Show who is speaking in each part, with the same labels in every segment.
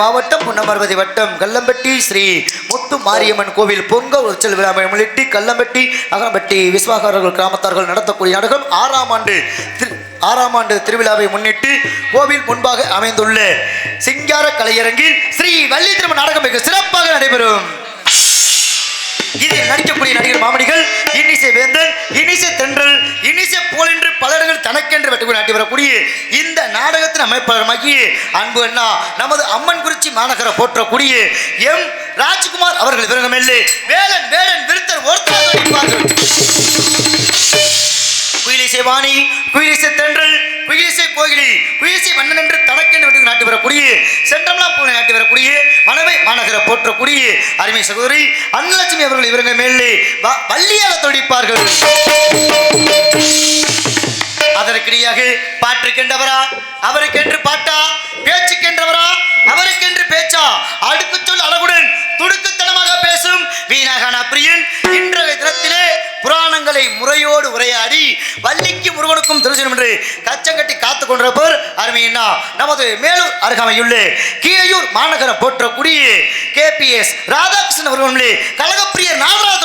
Speaker 1: மாவட்டம் புன்னமர்வதி வட்டம் கல்லம்பட்டி ஸ்ரீ முத்து மாரியம்மன் கோவில் பொங்கல் உற்சல் விழாவை முன்னிட்டு கல்லம்பட்டி அகம்பட்டி விஸ்வாகாரர்கள் கிராமத்தார்கள் நடத்தக்கூடிய நாடகம் ஆறாம் ஆண்டு திரு- ஆறாம் ஆண்டு திருவிழாவை முன்னிட்டு கோவில் முன்பாக அமைந்துள்ள சிங்கார கலையரங்கில் ஸ்ரீ வள்ளி திரும்ப நாடகம் மிக சிறப்பாக நடைபெறும். இதில் நடிக்கக்கூடிய நடிகர் மாமணிகள் இன்னிசை வேந்தன் இனிசை தென்றல் இனிசை போலென்று பல தனக்கென்று வெட்டுக்கு நாட்டி வரக்கூடிய இந்த நாடகத்தின் அமைப்பாளமாகி அன்பு அண்ணா நமது அம்மன் குறிச்சி மாநகர போற்றக்கூடிய எம் ராஜ்குமார் அவர்கள் விருங்கமில்லை வேலன் வேலன் விருத்தர் ஒருத்தர் குயிலிசை வாணி குயிலிசை தென்றல் குயிலிசை கோகிலி குயிலிசை மன்னன் என்று தனக்கென்று விட்டு நாட்டி வரக்கூடிய சென்றம்லாம் பூனை நாட்டி வரக்கூடிய மனவை மாநகர போற்றக்கூடிய அருமை சகோதரி அன்னலட்சுமி அவர்கள் இவருங்க மேலே வ- வள்ளியாக தொடிப்பார்கள். அதற்கிடையாக பாட்டுக்கென்றவரா அவருக்கென்று பாட்டா பேச்சுக்கென்றவரா அவருக்கென்று பேச்சா? அடுக்கு சொல் அழகுடன் துடுக்குத்தனமாக பேசும் வீணாகான பிரியன் புராணங்களை முறையோடு உரையாடி வள்ளிக்கு முருகனுக்கும் திருச்சனம் என்று கச்சங்கட்டி காத்து கொண்டிருப்பவர் அருமையினா நமது மேலூர் அருகாமையுள்ள கீழையூர் மாநகரம் போற்றக்கூடிய கேபிஎஸ் ராதாகிருஷ்ணன் அவர்களும் கழகப்பிரிய நாகராஜ்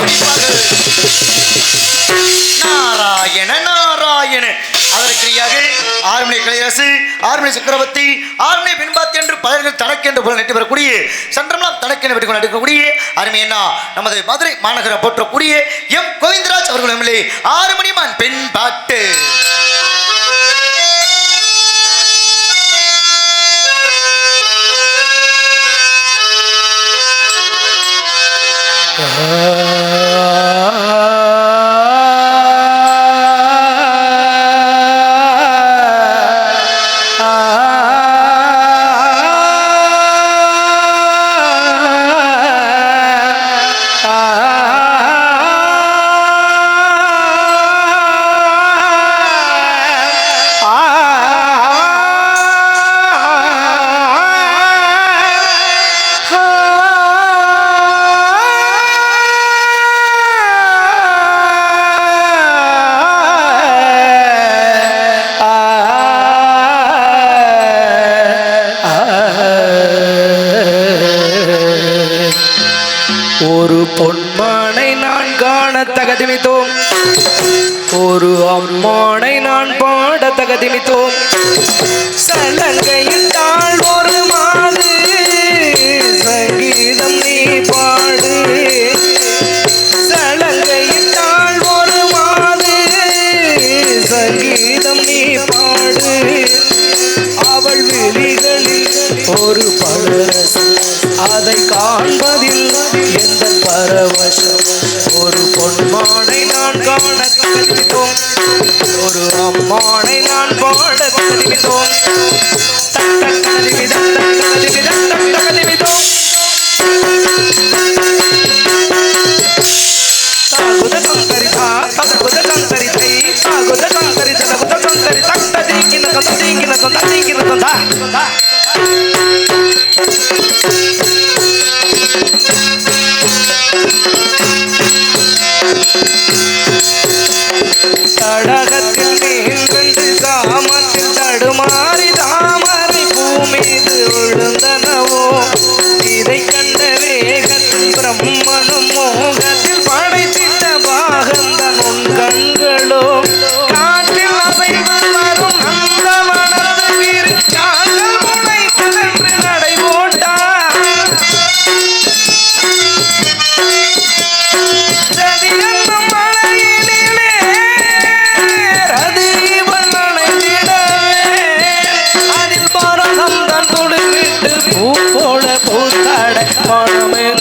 Speaker 1: ஆறுமணி ஆர்மி சக்கரவர்த்தி ஆர்மி பின்பாத்தி என்று பலர்கள் தனக்கென்று புகழ் நட்டு வரக்கூடிய சன்றம்லாம் தனக்கென்று வெட்டுக்கொண்டு நடிக்கக்கூடிய அருமை என்ன நமது மதுரை மாநகரம் போற்றக்கூடிய எம். கோவிந்தராஜ் அவர்களும் ஆறு மணிமான் பெண் பாட்டு
Speaker 2: ஒரு ஒரு நான் பாட தகதிமித்தோம் தாழ் ஒரு மாது சங்கீதம் நீ பாடு. சலங்கையிட்டால் ஒரு மாது சங்கீதம் நீ பாடு. அவள் விழிகளில் ஒரு பழரசம் அதை காண்பதில்லை. எந்த பரவசம்? ஒரு பொன்மானை நான் காண தகுதித்தோம் ஒரு அம்மானை நான் பாட தகுதித்தோம் Thank you.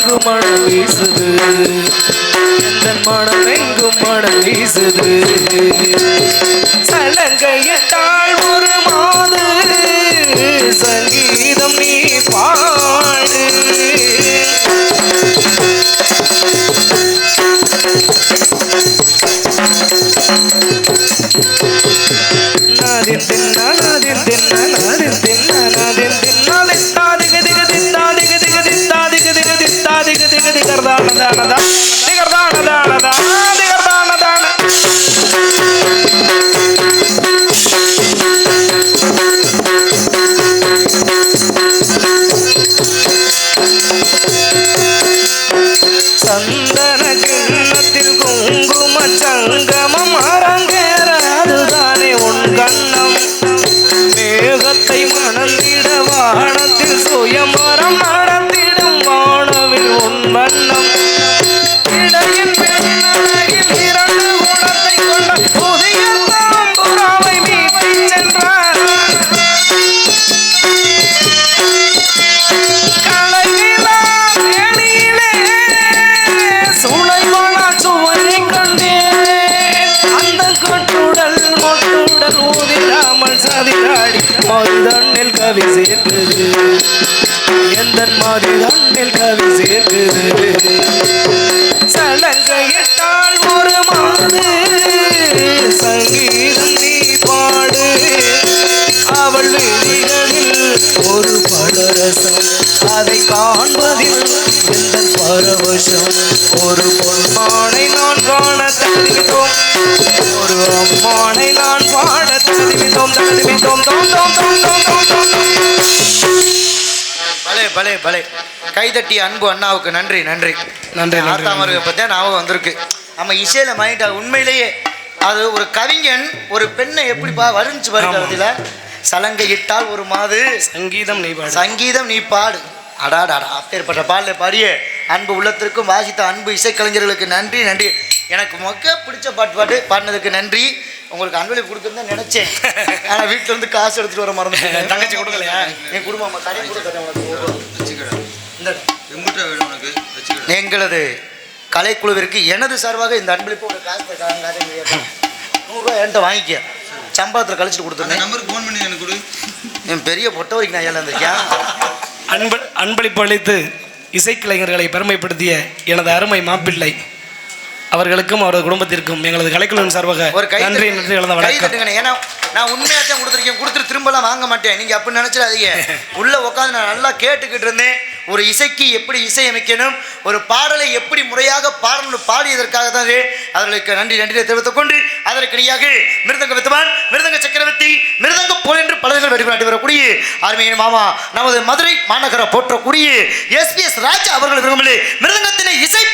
Speaker 2: மனம் எங்கு மனம் வீசுது. எந்த மனம் எங்கும் மனம் வீசுது. சலங்கைய தாழ் ஒரு மாது சங்கீதம் நீ பாடு. நாதின் தின்னா நாதின் தின்னா நாதின் தின்னா நாதின் தின்னாலே दादा. மதுதண்ணில் கவி சேர்க்குது. எந்த மதுதண்ணில் கவி சேர்க்குது. சலங்கையிட்டால் ஒரு மாது சங்கீதம் நீ பாடு. அவள் வெளிகளில் ஒரு பலரசம் அதை காண்பதில் எந்த பரவசம்? அம்மானை நான் பாட தடுமிதோம் தடுமிதோம் தோம் தோம் தோம் தோம் தோம் தோம்
Speaker 1: பலே பலே பலே. கைதட்டி அன்பு அண்ணாவுக்கு நன்றி நன்றி.
Speaker 2: நன்றி
Speaker 1: ஆத்தாமருக்கு பற்றி ஞாபகம் வந்திருக்கு. நம்ம இசையில் மைண்டா உண்மையிலேயே அது ஒரு கவிஞன் ஒரு பெண்ணை எப்படிப்பா
Speaker 2: வருந்துச்சு
Speaker 1: பாருக்கிறதுல சலங்கை இட்டால் ஒரு மாது.
Speaker 2: சங்கீதம் நீ பாடு.
Speaker 1: சங்கீதம் நீ பாடு. அடாடாடா. அப்பேற்பட்ட பாடல பாடிய அன்பு உள்ளத்திற்கும் வாசித்த அன்பு இசைக்கலைஞர்களுக்கு நன்றி நன்றி. எனக்கு மொக்க பிடிச்ச பாட்டு பாட்டு பாடினதுக்கு நன்றி. உங்களுக்கு அன்பளிப்பு கொடுக்குன்னு தான் நினைச்சேன். ஆனா வீட்டுல இருந்து காசு எடுத்துட்டு வர மறந்து
Speaker 2: தங்கச்சி கொடுக்கலையா?
Speaker 1: என் குடும்பம் கடையை கொடுக்க எங்களது கலைக்குழுவிற்கு எனது சார்பாக இந்த அன்பளிப்பு ஒரு காசு நூறுரூவா என்கிட்ட வாங்கிக்க. சம்பளத்தில் கழிச்சிட்டு கொடுத்துருந்தேன்
Speaker 3: நம்பருக்கு ஃபோன் பண்ணி எனக்கு கொடு.
Speaker 1: என் பெரிய பொட்ட வரைக்கும் நான் ஏழை இருந்திருக்கேன்
Speaker 2: அன்பு அன்பளிப்பு அளித்து இசைக்கலைஞர்களை பெருமைப்படுத்திய எனது அருமை மாப்பிள்ளை. அவர்களுக்கும் அவரது குடும்பத்திற்கும் எங்களது கலைக்குழுவின் சார்பாக
Speaker 1: ஒரு கை
Speaker 2: நன்றி நன்றி கலந்த வணக்கம்.
Speaker 1: ஏன்னா நான் உண்மையாக தான் கொடுத்துருக்கேன். கொடுத்துட்டு திரும்பலாம் வாங்க மாட்டேன். நீங்க அப்படி நினைச்சிடாதீங்க. உள்ள உட்காந்து நான் நல்லா கேட்டுக்கிட்டு இருந்தேன். ஒரு இசைக்கு எப்படி இசையமைக்கணும் ஒரு பாடலை எப்படி முறையாக பாடணும் பாடியதற்காக தான். அவர்களுக்கு நன்றி நன்றியை தெரிவித்துக் கொண்டு அதற்கு நீயாக மிருதங்க வித்துவான் மிருதங்க சக்கரவர்த்தி மிருதங்க போல் என்று பலர்கள் வெடிநாட்டி வரக்கூடிய அருமையின் மாமா நமது மதுரை மாநகர போற்றக்கூடிய எஸ்பிஎஸ் ராஜா அவர்கள் விரும்பலே மிருதங்கத்தினை இசைப்பா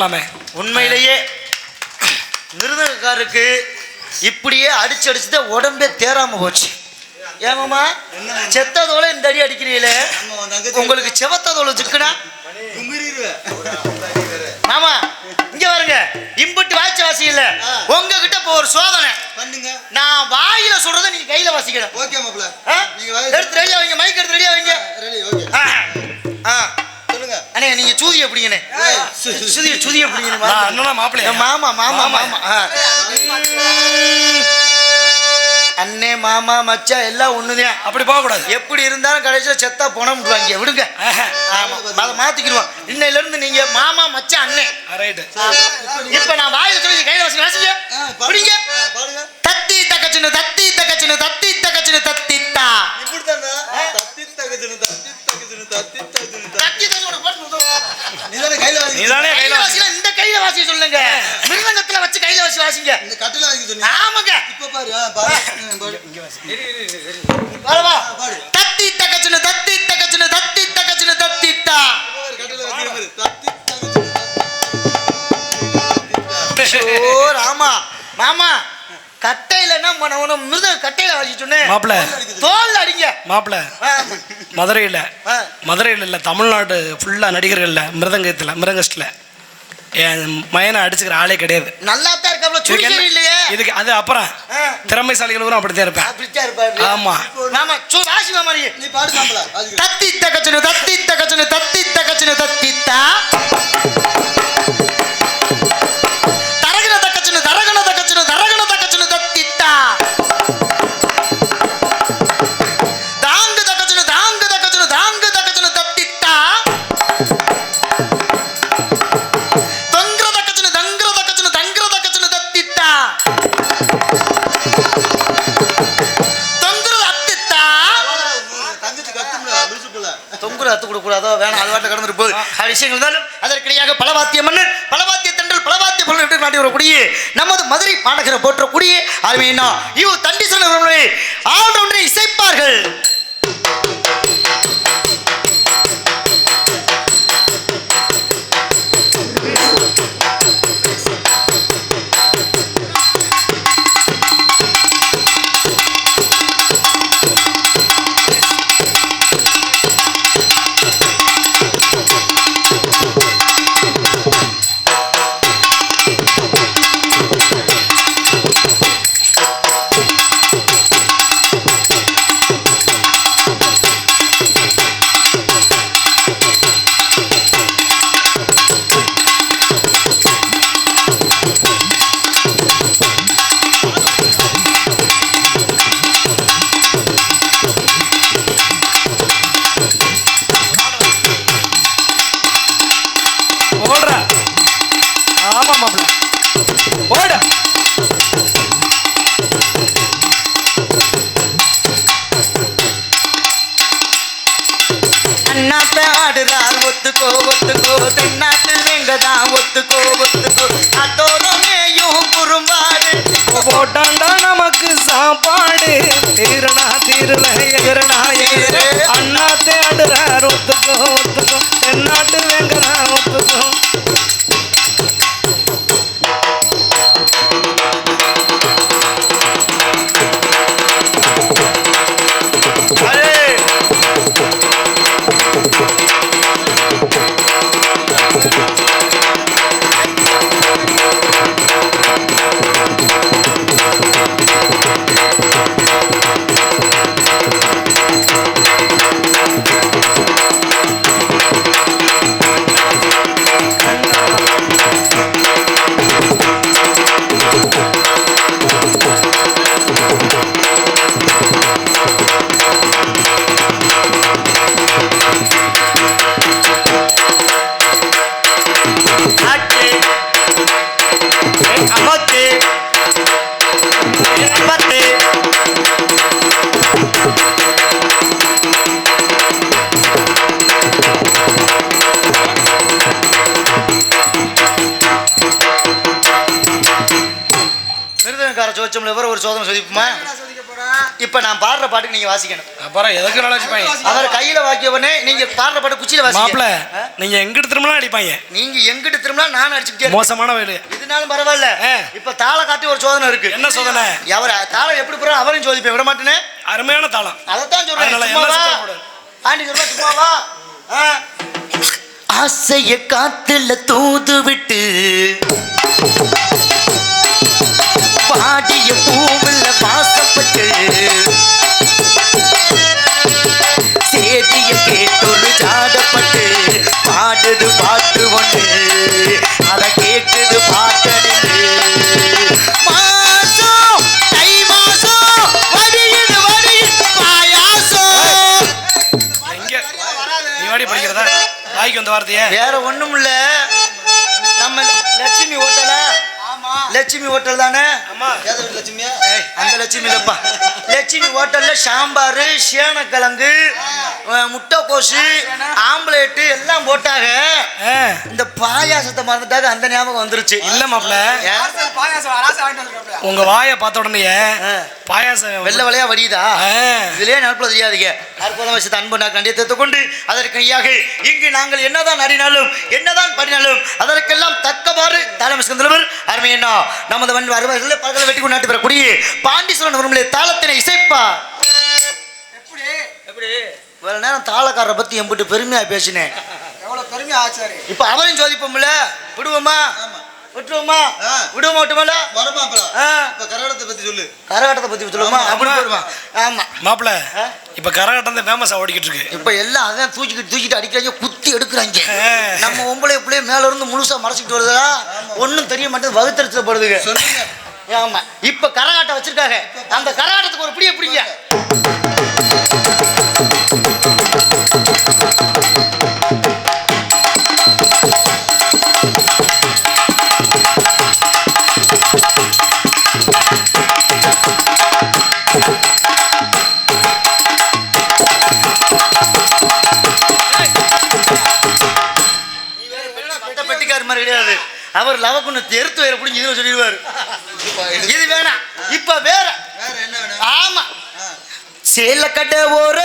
Speaker 2: கை தட்டலாமே
Speaker 1: உண்மையிலேயே மிருதங்கக்காரருக்கு இப்படியே அடிச்சு அடிச்சு தான் உடம்பே தேராம போச்சு. ஏமாமா செத்ததோட இந்த அடி அடிக்கிறீங்களே? உங்களுக்கு செவத்ததோட சிக்குனா மாமா இங்க பாருங்க. இம்புட்டு வாய்ச்சி வாசி இல்ல. உங்ககிட்ட இப்போ ஒரு சோதனை.
Speaker 3: பண்ணுங்க.
Speaker 1: நான் வாயில சொல்றதை நீங்க கையில வாசிக்கணும்.
Speaker 3: ஓகே மாப்ள? நீங்க
Speaker 1: எடுத்து ரெடியா அண்ணே நீங்க சூதி எப்படிங்கண்ணே
Speaker 3: ஏய்,
Speaker 1: சுதிய சுதி எப்படிங்கண்ணே
Speaker 2: நான் அண்ணனா மாப்பிள்ளையா?
Speaker 1: மாமா மாமா மாமா. அண்ணே மாமா மச்சா எல்லாம் ஒண்ணுதான்
Speaker 2: அப்படி போக கூடாது
Speaker 1: எப்படி இருந்தாலும் கடைசியில செத்தா பணம் விடுவாங்க. விடுங்க. ஆமா. அதை மாத்திக்கிடுவோம். இன்னையில இருந்து நீங்க மாமா மச்சான் அண்ணே.
Speaker 2: ரைட்டு.
Speaker 1: இப்ப நான் வாயில சொல்லி கையில வாசி வாசிங்க
Speaker 3: பாடுங்க.
Speaker 1: தத்தி தக்கச்சின்னு தத்தி தக்கச்சின்னு தத்தி தக்கச்சின்னு தத்தித்தா.
Speaker 3: இப்படி தானே தத்தி நீதானே
Speaker 1: கையில வாசினா
Speaker 3: இந்த கையில வாசி சொல்லுங்க.
Speaker 1: மிருதங்கத்துல
Speaker 3: வச்சு கையில வாசி வாசிங்க. இந்த கட்டில
Speaker 1: வாசி
Speaker 3: சொல்லுங்க ஆமாங்க. பாரு
Speaker 1: பாரு. இங்க தத்தி தகச்சுன தத்தி தகச்சுன
Speaker 3: தத்தி தகச்சுன கட்டில வாசி தத்தி தகச்சுன
Speaker 1: ஓ ராமா. மாமா மனவனும் மிருத கட்டையில வாசிச்சுன்னு
Speaker 2: மாப்பிள.
Speaker 1: தோல் அடிங்க.
Speaker 2: மாப்பிள மதுரையில். மதுரையில் இல்லை தமிழ்நாடு ஃபுல்லாக நடிகர்களில் மிருதங்கத்தில் மிருதங்கஸ்டில் என் மயனை அடிச்சுக்கிற ஆளே கிடையாது.
Speaker 1: நல்லா தான் இருக்காப்ல இல்லையே
Speaker 2: இதுக்கு அது அப்புறம்
Speaker 1: ஆ.
Speaker 2: திறமைசாலிகள் கூட அப்படித்தான் இருப்பேன். ஆமா.
Speaker 1: மாமா சு வாசி மாமா நீ.
Speaker 3: பாடு சாம்பலா வாசிக்கிறேன்
Speaker 1: தத்தி தகச்சுனு தத்தி தகச்சுனு தத்தி தகச்சுனு தத்திட்டா வேணாம் அது வாட்டில் கடந்துட்டு போகுது. அது விஷயங்கள் இருந்தாலும் அதற்கிடையாக பலவாத்திய மன்னன் பலவாத்திய தண்டல் பலவாத்திய பொருள் என்று நாட்டி வரக்கூடிய நமது மதுரை மாநகர போற்றக்கூடிய அருமையினா இவ் தண்டீசன் ஆல்ரவுண்டரை இசைப்பார்கள்.
Speaker 2: சாப்பாடு தீரணா தீரல
Speaker 1: மிருதங்கார சோச்சம்ல இவர் ஒரு சோதனை சோதிப்புமா? இப்ப நான் பாடுற பாட்டுக்கு நீங்க வாசிக்கணும்.
Speaker 2: அப்புறம் எதுக்கு நினைச்சுப்பாங்க
Speaker 1: அவர் கையில வாக்கியவனே நீங்க பாடுற பாட்டு குச்சியில
Speaker 2: மாப்பிள
Speaker 1: வாசிக்க
Speaker 2: நீங்க எங்கிட்டு திரும்பலாம் அடிப்பாங்க.
Speaker 1: நீங்க எங்கிட்டு திரும்பினா நான் அடிச்சுக்கிட்டே.
Speaker 2: மோசமான வேலு.
Speaker 1: இதனாலும் பரவாயில்ல. இப்ப தாள காட்டி ஒரு சோதனை இருக்கு.
Speaker 2: என்ன சோதனை?
Speaker 1: அவர் தாளம் எப்படி போறோம் அவரையும் சோதிப்பேன். விட மாட்டேனே?
Speaker 2: அருமையான தாளம்.
Speaker 1: அதைத்தான் சொல்றேன். ஆண்டி சொல்றா சும்மாவா ஆ. ஆசைய காத்துல தூது விட்டு பாடிய பூவுல லட்சுமி இல்லப்பா லட்சுமி ஹோட்டல்ல சாம்பார் சேனக்கிழங்கு முட்டைக்கோசு ஆம்லேட்டு எல்லாம் போட்டாங்க
Speaker 2: ஆ,
Speaker 1: இந்த பாயாசத்தை மறந்துட்டாங்க அந்த ஞாபகம் வந்துருச்சு.
Speaker 2: இல்ல மாப்ள? உங்க வாயை பார்த்த உடனே. பாயாசம்
Speaker 1: வெள்ளை வெள்ளையா வடியுதா. இதுலயே நினப்பில் தெரியாதுங்க. அற்புதம் வச்சு அன்பு நான் கண்டித்து கொண்டு அதற்கு ஈயாக இங்கு நாங்கள் என்னதான் நடினாலும் என்னதான் பண்ணினாலும் அதற்கெல்லாம் தக்கவாறு தாளம் சிந்தவர் அருமையண்ணா நமது வன் அறுபதுல பல்கலை வெட்டி கொண்டாட்டு வரக்கூடிய பாண்டீஸ்வரன் அவர்களே தாளத்தினை இசைப்பா. எப்படி? இவ்வளவு நேரம் தாளக்காரரை பத்தி எம்பிட்டு பெருமையா பேசினேன்.
Speaker 3: எவ்வளவு பெருமையா ஆச்சாரி
Speaker 1: இப்ப அவரையும் சோதிப்போம்ல? விடுவோமா?
Speaker 3: ஆமா.
Speaker 1: விட்டுருவோமா?
Speaker 3: ஆ.
Speaker 1: விடுவோமா விட்டுமல
Speaker 3: வரமாப்பா
Speaker 1: ஆ.
Speaker 3: இப்ப கரகத்தை பத்தி சொல்லு.
Speaker 1: கரகாட்டத்தை பத்தி சொல்லுவோமா? அப்படி
Speaker 2: ஆமா.
Speaker 1: போடுமா ஆமா.
Speaker 2: மாப்ள
Speaker 1: ஆ?
Speaker 2: இப்ப கரகாட்டம் தான் ஃபேமஸா ஓடிக்கிட்டு இருக்கு.
Speaker 1: இப்ப எல்லாம் அதான் தூக்கிட்டு தூக்கிட்டு அடிக்கிறாங்க குத்தி எடுக்கிறாங்க. நம்ம ஒம்பளை பிள்ளைய மேல இருந்து முழுசா மறைச்சிட்டு வருதா? ஒண்ணும் தெரிய மாட்டேங்குது வகுத்தறிச்சல படுதுங்க.
Speaker 3: சொன்னீங்க
Speaker 1: ஆமா. இப்ப கரகாட்டம் வச்சிருக்காங்க. அந்த கரகாட்டத்துக்கு ஒரு பிடிய பிடிங்க. லவக்குன்னு தெருத்து வேற பிடிச்சி இதுல சொல்லிடுவாரு.
Speaker 3: இது-
Speaker 1: வேணாம். இப்ப வேற.
Speaker 3: வேற என்ன வேணும்?
Speaker 1: ஆமா. சேல கடை ஓர